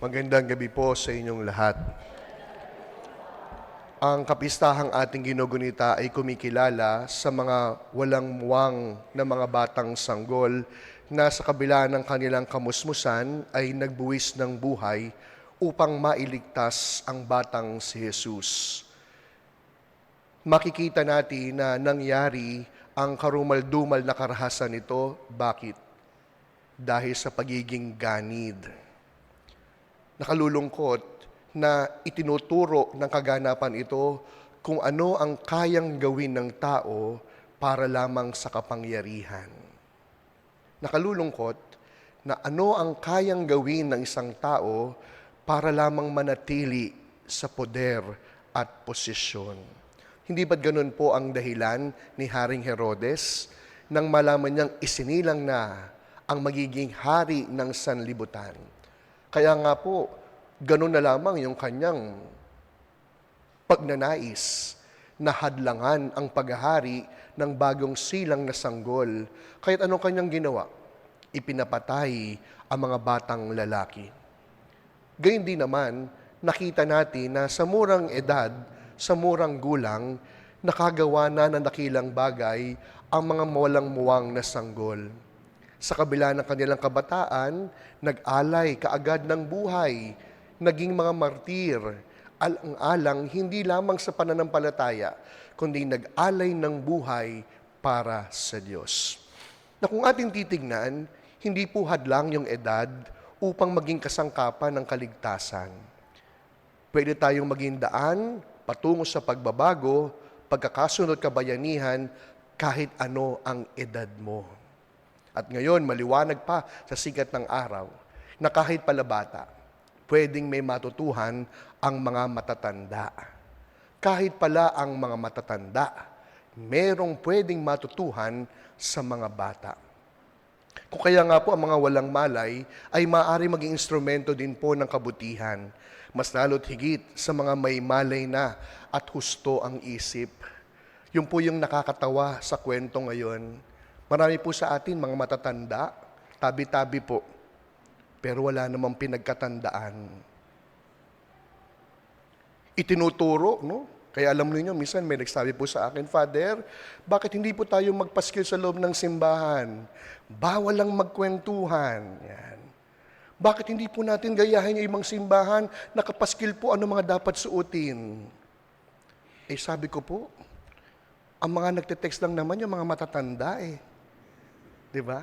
Magandang gabi po sa inyong lahat. Ang kapistahang ating ginugunita ay kumikilala sa mga walang muwang na mga batang sanggol na sa kabila ng kanilang kamusmusan ay nagbuwis ng buhay upang mailigtas ang batang si Jesus. Makikita natin na nangyari ang karumal-dumal na karahasan nito. Bakit? Dahil sa pagiging ganid nakalulungkot na itinuturo ng kaganapan ito kung ano ang kayang gawin ng tao para lamang sa kapangyarihan. Nakalulungkot na ano ang kayang gawin ng isang tao para lamang manatili sa poder at posisyon. Hindi ba't ganun po ang dahilan ni Haring Herodes nang malaman niyang isinilang na ang magiging hari ng sanlibutan? Kaya nga po, ganun na lamang yung kanyang pagnanais na hadlangan ang paghahari ng bagong silang na sanggol. Kahit anong kanyang ginawa, ipinapatay ang mga batang lalaki. Gayun din naman, nakita natin na sa murang edad, sa murang gulang, nakagawa na ng dakilang bagay ang mga mawalang muwang na sanggol. Sa kabila ng kanilang kabataan, nag-alay kaagad ng buhay, naging mga martir, alang-alang hindi lamang sa pananampalataya, kundi nag-alay ng buhay para sa Diyos. Na kung ating titignan, hindi po hadlang yung edad upang maging kasangkapan ng kaligtasan. Pwede tayong maging daan patungo sa pagbabago, pagkakasunod kabayanihan, kahit ano ang edad mo. At ngayon, maliwanag pa sa sikat ng araw na kahit pala bata, pwedeng may matutuhan ang mga matatanda. Kahit pala ang mga matatanda, merong pwedeng matutuhan sa mga bata. Kung kaya nga po ang mga walang malay ay maaari maging instrumento din po ng kabutihan, mas lalo't higit sa mga may malay na at husto ang isip. Yung po yung nakakatawa sa kwento ngayon. Marami po sa atin mga matatanda, tabi-tabi po, pero wala namang pinagkatandaan. Itinuturo, no? Kaya alam niyo minsan may nagsabi po sa akin, Father, bakit hindi po tayo magpaskil sa loob ng simbahan? Bawal lang magkwentuhan. Yan. Bakit hindi po natin gayahin yung ibang simbahan, nakapaskil po ano mga dapat suotin? Eh sabi ko po, ang mga nagte-text lang naman yung mga matatanda eh. Di ba?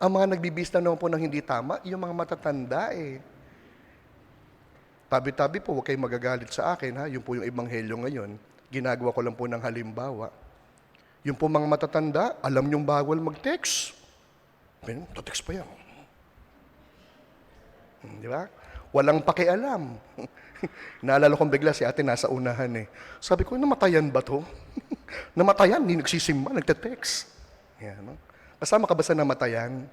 Ang mga nagbibis lang naman po ng hindi tama, yung mga matatanda eh. Tabi-tabi po, huwag kayong magagalit sa akin ha. Yung po yung ebanghelyo ngayon. Ginagawa ko lang po ng halimbawa. Yung po mga matatanda, alam niyong bawal mag-text. Pero, text pa yan. Hmm, Di ba? Walang pakialam. Naalala kong bigla si ate nasa unahan eh. Sabi ko, namatayan ba to? namatayan, hindi nagsisimba, nagte-text. Yan, no? Kasama ka ba sa namatayan?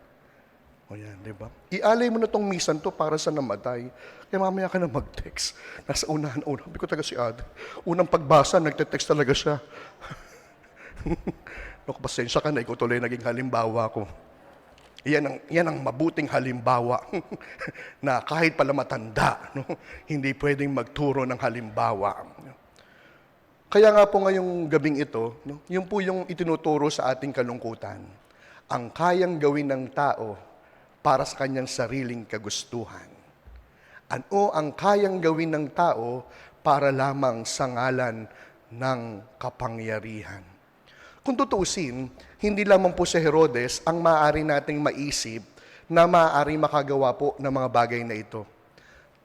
O yan, di ba? Ialay mo na tong misan to para sa namatay. Kaya mamaya ka na mag-text. Nasa unahan, una. Sabi ko taga si Ad. Unang pagbasa, nagte-text talaga siya. Naku, pasensya ka na. Ikaw tuloy naging halimbawa ko. Yan ang, yan ang mabuting halimbawa na kahit pala matanda, no, hindi pwedeng magturo ng halimbawa. Kaya nga po ngayong gabing ito, no, yun po yung itinuturo sa ating kalungkutan. Ang kayang gawin ng tao para sa kanyang sariling kagustuhan. Ano ang kayang gawin ng tao para lamang sa ngalan ng kapangyarihan? Kung tutuusin, hindi lamang po si Herodes ang maaari nating maisip na maaari makagawa po ng mga bagay na ito.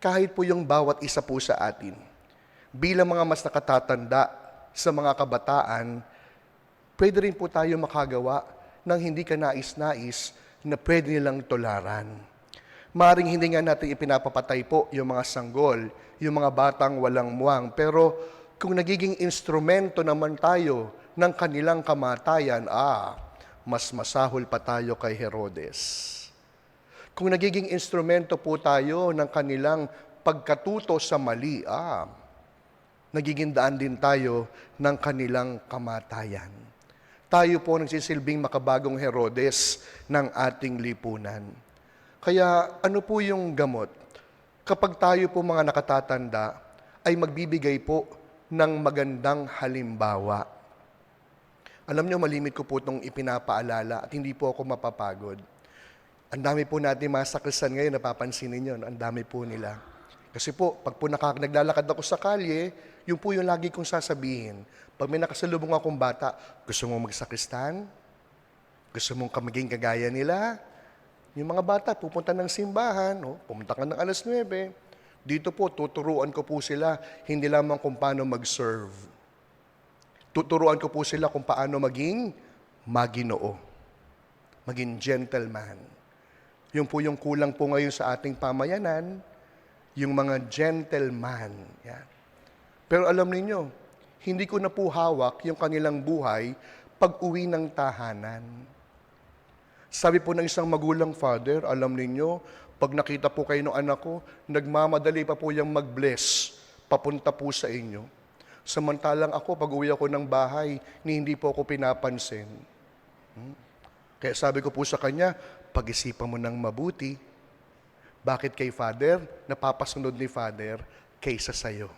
Kahit po yung bawat isa po sa atin. Bilang mga mas nakatatanda sa mga kabataan, pwede rin po tayo makagawa ng hindi ka nais-nais na pwede nilang tolaran. Maring hindi nga natin ipinapapatay po yung mga sanggol, yung mga batang walang muwang. Pero kung nagiging instrumento naman tayo ng kanilang kamatayan, ah, mas masahol pa tayo kay Herodes. Kung nagiging instrumento po tayo ng kanilang pagkatuto sa mali, ah, nagiging daan din tayo ng kanilang kamatayan. Tayo po nagsisilbing makabagong Herodes ng ating lipunan. Kaya ano po yung gamot? Kapag tayo po mga nakatatanda, ay magbibigay po ng magandang halimbawa. Alam nyo, malimit ko po itong ipinapaalala at hindi po ako mapapagod. Ang dami po natin mga sakrisan ngayon, napapansin ninyo, ang dami po nila. Kasi po, pag po nakak- naglalakad ako sa kalye, yun po yung lagi kong sasabihin. Pag may nakasalubong akong bata, gusto mo magsakristan? Gusto mong kamaging kagaya nila? Yung mga bata, pupunta ng simbahan, no? pumunta ka ng alas 9. Dito po, tuturuan ko po sila, hindi lamang kung paano mag-serve. Tuturuan ko po sila kung paano maging maginoo. Maging gentleman. Yung po yung kulang po ngayon sa ating pamayanan, yung mga gentleman. Yan. Pero alam ninyo, hindi ko na po hawak yung kanilang buhay pag uwi ng tahanan. Sabi po ng isang magulang father, alam ninyo, pag nakita po kayo ng anak ko, nagmamadali pa po yung mag-bless, papunta po sa inyo. Samantalang ako, pag uwi ako ng bahay, ni hindi po ako pinapansin. Hmm? Kaya sabi ko po sa kanya, pag-isipan mo ng mabuti. Bakit kay Father? Napapasunod ni Father kaysa sa'yo.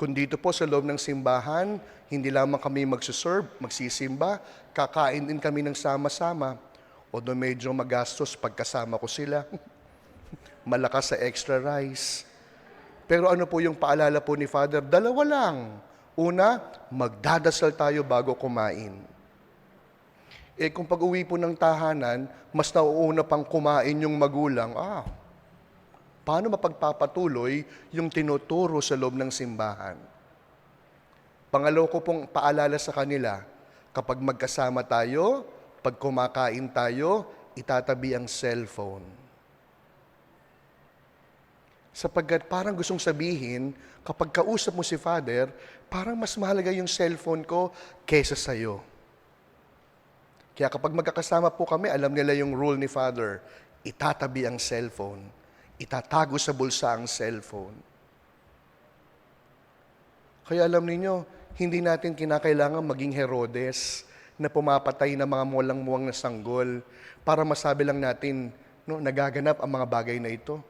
Kung dito po sa loob ng simbahan, hindi lamang kami magsuserve, magsisimba, kakain din kami ng sama-sama. Although medyo magastos pagkasama ko sila. Malakas sa extra rice. Pero ano po yung paalala po ni Father? Dalawa lang. Una, magdadasal tayo bago kumain. Eh kung pag-uwi po ng tahanan, mas nauuna pang kumain yung magulang, ah, paano mapagpapatuloy yung tinuturo sa loob ng simbahan? Pangalaw ko pong paalala sa kanila, kapag magkasama tayo, pag kumakain tayo, itatabi ang cellphone. Sapagkat parang gustong sabihin, kapag kausap mo si Father, parang mas mahalaga yung cellphone ko kesa sa'yo. Kaya kapag magkakasama po kami, alam nila yung rule ni Father, itatabi ang cellphone, itatago sa bulsa ang cellphone. Kaya alam ninyo, hindi natin kinakailangan maging Herodes na pumapatay ng mga mulang-muwang na sanggol para masabi lang natin, no, nagaganap ang mga bagay na ito.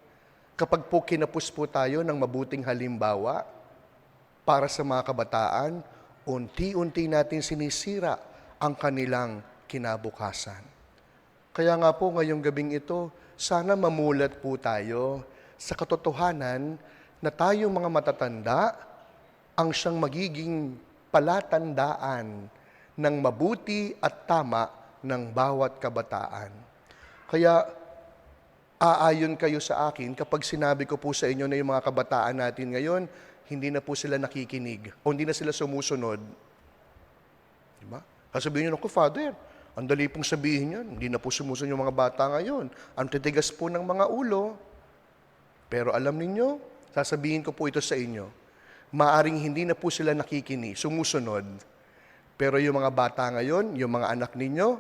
Kapag po kinapos po tayo ng mabuting halimbawa para sa mga kabataan, unti-unti natin sinisira ang kanilang kinabukasan. Kaya nga po ngayong gabing ito, sana mamulat po tayo sa katotohanan na tayong mga matatanda ang siyang magiging palatandaan ng mabuti at tama ng bawat kabataan. Kaya aayon kayo sa akin kapag sinabi ko po sa inyo na yung mga kabataan natin ngayon, hindi na po sila nakikinig o hindi na sila sumusunod. Diba? Sasabihin nyo, ako, Father, ang dali pong sabihin yan, hindi na po sumusunod yung mga bata ngayon. Ang titigas po ng mga ulo. Pero alam ninyo, sasabihin ko po ito sa inyo, maaring hindi na po sila nakikinig, sumusunod. Pero yung mga bata ngayon, yung mga anak ninyo,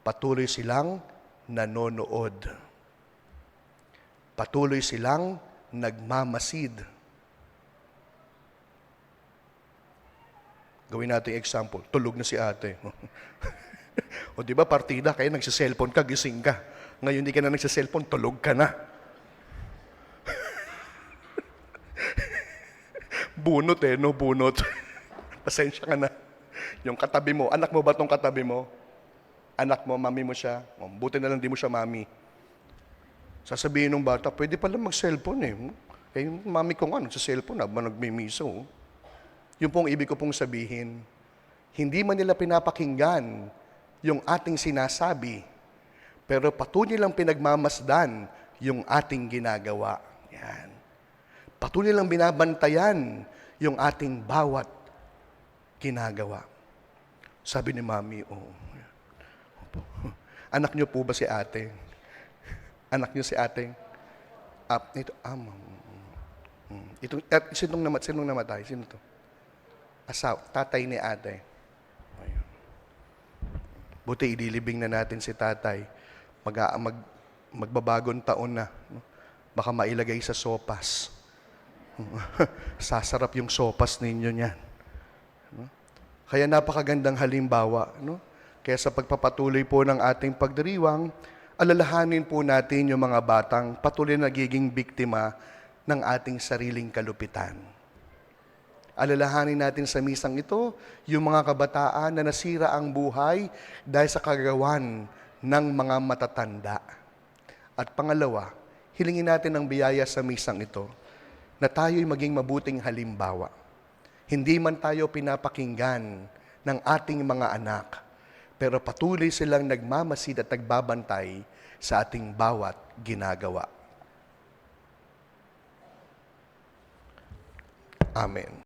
patuloy silang nanonood. Patuloy silang nagmamasid. Gawin natin example. Tulog na si ate. o di ba partida, kaya nagsiselfone ka, gising ka. Ngayon hindi ka na nagsiselfone, tulog ka na. bunot eh, no? Bunot. Pasensya ka na. Yung katabi mo, anak mo ba tong katabi mo? Anak mo, mami mo siya. O, buti na lang di mo siya mami. Sasabihin ng bata, pwede pala mag-cellphone eh. Eh, yung mami ko nga, nagsa-cellphone, habang nagmimiso. Yung pong ibig ko pong sabihin, hindi man nila pinapakinggan yung ating sinasabi, pero patuloy lang pinagmamasdan yung ating ginagawa. Yan. Patuloy lang binabantayan yung ating bawat ginagawa. Sabi ni Mami, oh, anak niyo po ba si ate? Anak niyo si ate? Ah, ito, ah. Hmm. Ito, at sinong, namat, sinong namatay? Sino to? Asaw, tatay ni ate. Buti idilibing na natin si tatay. Mag, mag, magbabagong taon na. Baka mailagay sa sopas. Sasarap yung sopas ninyo niyan. Kaya napakagandang halimbawa. No? Kaya sa pagpapatuloy po ng ating pagdiriwang, alalahanin po natin yung mga batang patuloy nagiging biktima ng ating sariling kalupitan. Alalahanin natin sa misang ito yung mga kabataan na nasira ang buhay dahil sa kagawan ng mga matatanda. At pangalawa, hilingin natin ang biyaya sa misang ito na tayo'y maging mabuting halimbawa. Hindi man tayo pinapakinggan ng ating mga anak, pero patuloy silang nagmamasid at nagbabantay sa ating bawat ginagawa. Amen.